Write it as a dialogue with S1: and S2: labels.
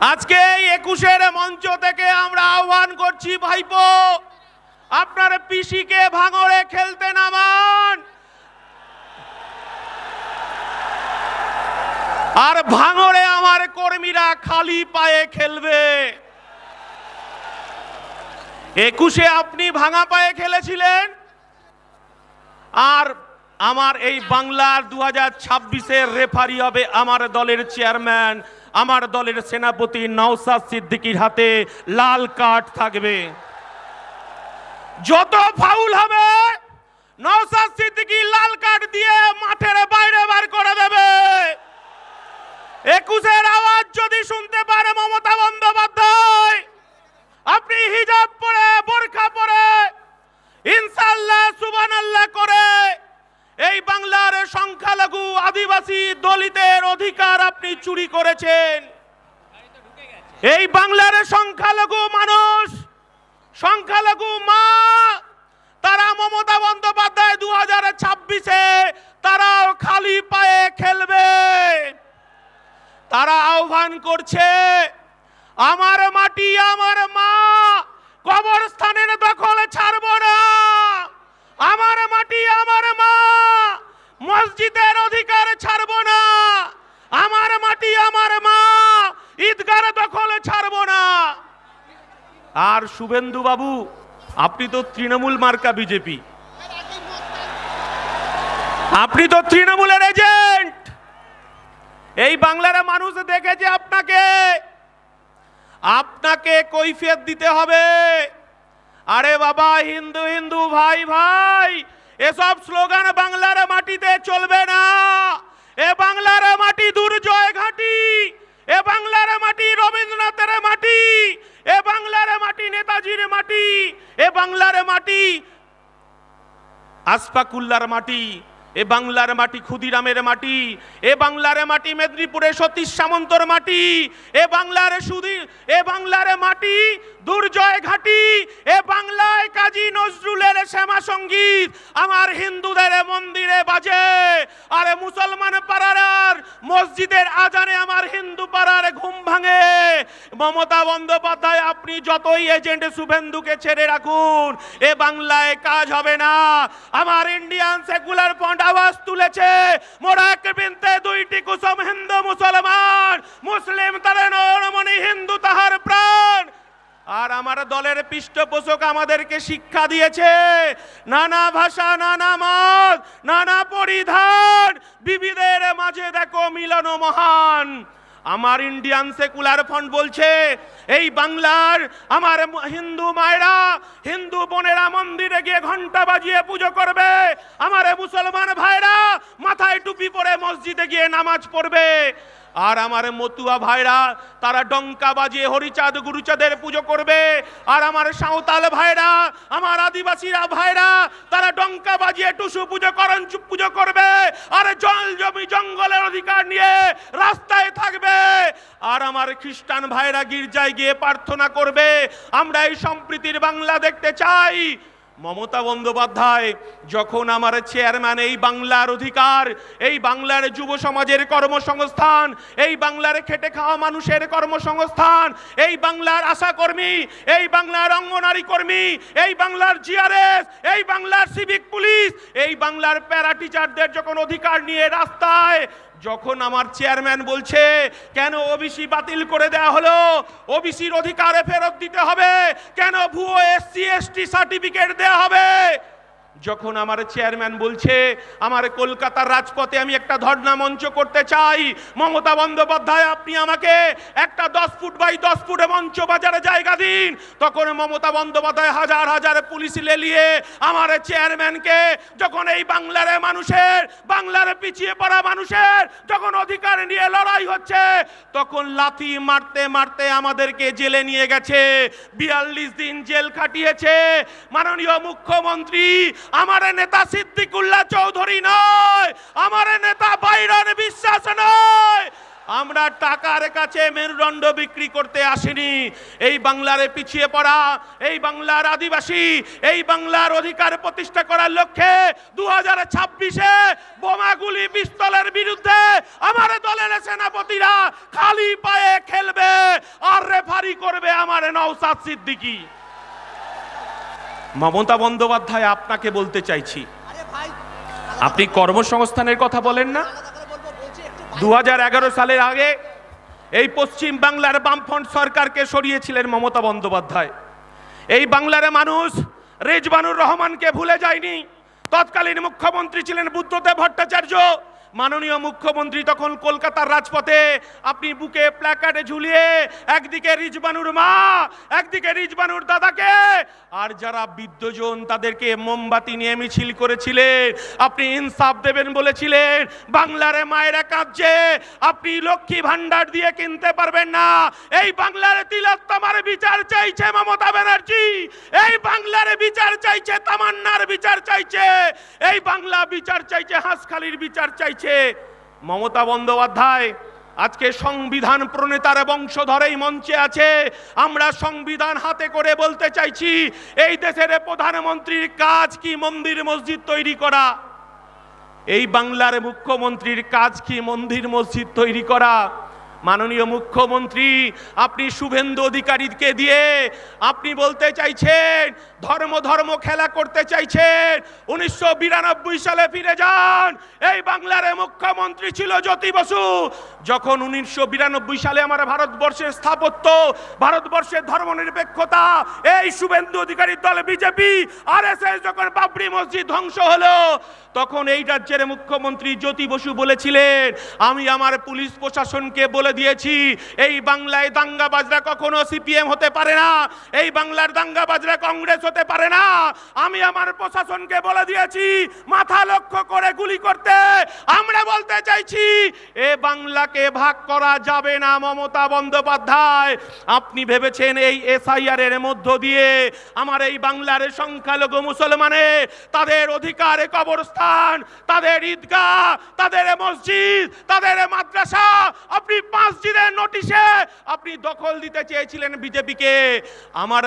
S1: আজকে এই একুশের মঞ্চ থেকে আমরা আহ্বান করছি, ভাইপো, আপনার পিসিকে ভাঙড়ে খেলতে নামান। আর ভাঙড়ে আমার কর্মীরা খালি পায়ে খেলবে। একুশে আপনি ভাঙা পায়ে খেলেছিলেন। আর আমার এই বাংলার দু হাজার রেফারি হবে আমার দলের চেয়ারম্যান আমার দলের সেনাপতি নওসাদ সিদ্দিকির হাতে লাল কার্ড থাকবে। যত ফাউল হবে নওসাদ সিদ্দিকি লাল কার্ড দিয়ে মাঠের বাইরে বার করে দেবে। একুশের আওয়াজ যদি শুনতে পারে মমতা বন্দ্যোপাধ্যায়, আপনি হিজাব পরে, বোরখা পরে ইনশাল্লাহ সুবহানাল্লাহ করে এই বাংলার সংখ্যালঘু আদিবাসী দলিতের অধিকার আপনি চুরি করেছেন। এই বাংলার সংখ্যালঘু মানুষ, সংখ্যালঘু মা, তারা মমতা বন্দ্যোপাধ্যায় দু হাজার ছাব্বিশে তারাও খালি পায়ে খেলবে। তারা আহ্বান করছে, আমার মাটি, আমার মা, কবরস্থানের দখল ছাড়ব না আমার মাটি আমার মা মসজিদের অধিকার ছাড়ব না আমার মাটি আমার মা ঈদগার দখল ছাড়ব না আর শুভেন্দু বাবু, আপনি তো তৃণমূল মার্কা বিজেপি। আপনি তো তৃণমূলের এজেন্ট। এই বাংলার মানুষ দেখেছে আপনাকে। আপনাকে কৈফিয়ত দিতে হবে। আরে বাবা, হিন্দু হিন্দু, ভাই ভাই, এসব স্লোগান বাংলার মাটিতে চলবে না। এ বাংলার মাটি দুর্জয় ঘাটি এ বাংলার মাটি রবীন্দ্রনাথের মাটি এ বাংলার মাটি, নেতাজির মাটি, এ বাংলার মাটি, আসফাকুল্লার মাটি, এ বাংলার মাটি, ক্ষুদিরামের মাটি, এ বাংলার মাটি, মেদিনীপুরে সতীশ সামন্তর মাটি, এ বাংলার সুধি, এ বাংলার মাটি, দুর্জয় ঘাটি, এ বাংলায় কাজী নজরুলের শ্যামা সংগীত, আমার হিন্দুদের মন্দিরে বাজে, আরে মুসলমান পাড়ার মসজিদের আজানে আমার হিন্দু পাড়ার ঘুম ভাঙে মমতা বন্দ্যোপাধ্যায়, আপনি যতই এজেন্ট শুভেন্দুকে ছেড়ে রাখুন, এ বাংলায় কাজ হবে না। আমার ইন্ডিয়ান সেকুলার ফ্রন্ট আওয়াজ তুলেছে মোরা এক বিনতে দুইটি কুসুম হিন্দু মুসলমান, মুসলিম তারে নরমণি হিন্দু তাহার প্রাণ। আর আমার দলের পৃষ্ঠপোষক আমাদেরকে শিক্ষা দিয়েছে, নানা ভাষা, নানা মত, নানা পরিধান বিবিধের মাঝে দেখো মিলন মহান। আমার ইন্ডিয়ান সেকুলার ফ্রন্ট বলছে এই বাংলার আমার হিন্দু মায়েরা, হিন্দু বোনেরা মন্দিরে গিয়ে ঘণ্টা বাজিয়ে পুজো করবে। আমার মুসলমান ভাইরা, মাথায় টুপি পরে মসজিদে গিয়ে নামাজ পড়বে। আর আমার মতুয়া ভাইরা, তারা ডঙ্কা বাজিয়ে হরিচাঁদ, গুরুচাঁদের পুজো করবে। আর আমার সাঁওতাল ভাইরা, আমার আদিবাসীরা ভাইরা, তারা ডঙ্কা বাজিয়ে টুসু পুজো করণ পুজো করবে। আর জল জমি জঙ্গলের অধিকার নিয়ে রাস্তায় থাকবে। আর আমার খ্রিস্টান ভাইরা গির্জায় গিয়ে প্রার্থনা করবে, আমরা এই সম্প্রীতির বাংলা দেখতে চাই। মমতা বন্দ্যোপাধ্যায়, যখন আমার চেয়ারম্যান, এই বাংলার অধিকার, এই বাংলার যুব সমাজের কর্মসংস্থান, এই বাংলার খেটে খাওয়া মানুষের কর্মসংস্থান, এই বাংলার আশাকর্মী এই বাংলার অঙ্গনারী কর্মী, এই বাংলার জিআরএস এই বাংলার সিভিক পুলিশ এই বাংলার প্যারা টিচারদের যখন অধিকার নিয়ে রাস্তায় যখন আমার চেয়ারম্যান বলছে, কেন ওবিসি বাতিল করে দেয়া হলো? ওবিসির অধিকারে ফেরত দিতে হবে। কেন ভুয়ো এসসি এসটি সার্টিফিকেট দেওয়া হবে? যখন আমার চেয়ারম্যান বলছে, আমার কলকাতার রাজপথে আমি একটা ধর্ণা মঞ্চ করতে চাই। মমতা বন্দ্যোপাধ্যায়, আপনি আমাকে একটা দশ ফুট বাই দশ ফুটে মঞ্চ বাজারে জায়গা দিন। তখন মমতা বন্দ্যোপাধ্যায় হাজার হাজার পুলিশ লেলিয়ে আমার চেয়ারম্যানকে, যখন এই বাংলার মানুষের, বাংলার পিছিয়ে পড়া মানুষের যখন অধিকার নিয়ে লড়াই হচ্ছে, তখন লাথি মারতে মারতে আমাদেরকে জেলে নিয়ে গেছে। বিয়াল্লিশ দিন জেল খাটিয়েছে। মাননীয় মুখ্যমন্ত্রী আমার নেতা সিদ্দিকুল্লাহ চৌধুরী নয়, আমার নেতা বাইরন বিশ্বাস নয়। আমরা টাকার কাছে মেরুদণ্ড বিক্রি করতে আসিনি। এই বাংলারে পিছিয়ে পড়া, এই বাংলার আদিবাসী, এই বাংলার অধিকার প্রতিষ্ঠা করার লক্ষ্যে দু হাজার ছাব্বিশে বোমাগুলি পিস্তলের বিরুদ্ধে আমার দলের সেনাপতিরা খালি পায়ে খেলবে আর রেফারি করবে আমার নওসাদ সিদ্দিকী। মমতা বন্দ্যোপাধ্যায় আপনাকে বলতে চাইছি। আপনি কর্মসংস্থানের কথা বলেন না? দু সালের আগে এই পশ্চিম বাংলার বামফ্রন্ট সরকারকে সরিয়েছিলেন মমতা বন্দ্যোপাধ্যায়। এই বাংলার মানুষ রেজবানুর রহমানকে ভুলে যায়নি। তৎকালীন মুখ্যমন্ত্রী ছিলেন বুদ্ধদেব ভট্টাচার্য। মাননীয় মুখ্যমন্ত্রী তখন কলকাতার রাজপথে আপনি বুকে প্ল্যাকার্ডে ঝুলিয়ে একদিকে রিজবানুর মা, একদিকে রিজবানুর দাদাকে। আর যারা বিদ্যজন তাদেরকে মোমবাতি নিয়ে মিছিল করেছিলেন, আপনি ইনসাফ দেবেন বলেছিলেন, বাংলার মায়েরা কাঁদছে আপনি লক্ষ্মী ভান্ডার দিয়ে কিনতে পারবেন না। এই বাংলার তিলোত্তমার বিচার চাইছে মমতা ব্যানার্জি। এই বাংলার বিচার চাইছে তামান্নার বিচার চাইছে। এই বাংলা বিচার চাইছে হাঁসখালির বিচার চাইছে মমতা বন্দ্যোপাধ্যায় আজকে সংবিধান প্রণেতার বংশধর এই মঞ্চে আছে। আমরা সংবিধান হাতে করে বলতে চাইছি, এই দেশের প্রধানমন্ত্রীর কাজ কি মন্দির মসজিদ তৈরি করা? এই বাংলার মুখ্যমন্ত্রীর কাজ কি মন্দির মসজিদ তৈরি করা? মাননীয় মুখ্যমন্ত্রী, আপনি শুভেন্দু অধিকারীকে দিয়ে আপনি বলতে চাইছেন, ধর্ম ধর্ম খেলা করতে চাইছেন, উনিশশো বিরানব্বই সালে ফিরে যান। এই বাংলার মুখ্যমন্ত্রী ছিল জ্যোতি বসু। যখন উনিশশো বিরানব্বই সালে আমার ভারতবর্ষের স্থাপত্য ভারতবর্ষের ধর্মনিরপেক্ষতা, এই শুভেন্দু অধিকারীর দল বিজেপি আর এস যখন বাবরি মসজিদ ধ্বংস হলো, তখন এই রাজ্যের মুখ্যমন্ত্রী জ্যোতি বসু বলেছিলেন, আমি আমার পুলিশ প্রশাসনকে বলে দিয়েছি। এই বাংলায় দাঙ্গাবাজরা কখনো সিপিএম হতে পারে না। এই বাংলার দাঙ্গাবাজরা কংগ্রেস হতে পারে না। আমি আমার প্রশাসনকে বলে দিয়েছি, মাথা লক্ষ্য করে গুলি করতে। আমরা বলতে চাইছি, এ বাংলাকে ভাগ করা যাবে না মমতা বন্দ্যোপাধ্যায়। আপনি ভেবেছেন এই এসআইআর এর মধ্য দিয়ে আমার এই বাংলার সংখ্যালঘু মুসলমানে তাদের অধিকারে কবরস্থান, তাদের ঈদগাহ, তাদের মসজিদ, তাদের মাদ্রাসা, আপনি মসজিদের নোটিশে আপনি দখল দিতে চেয়েছিলেন বিজেপিকে। আমার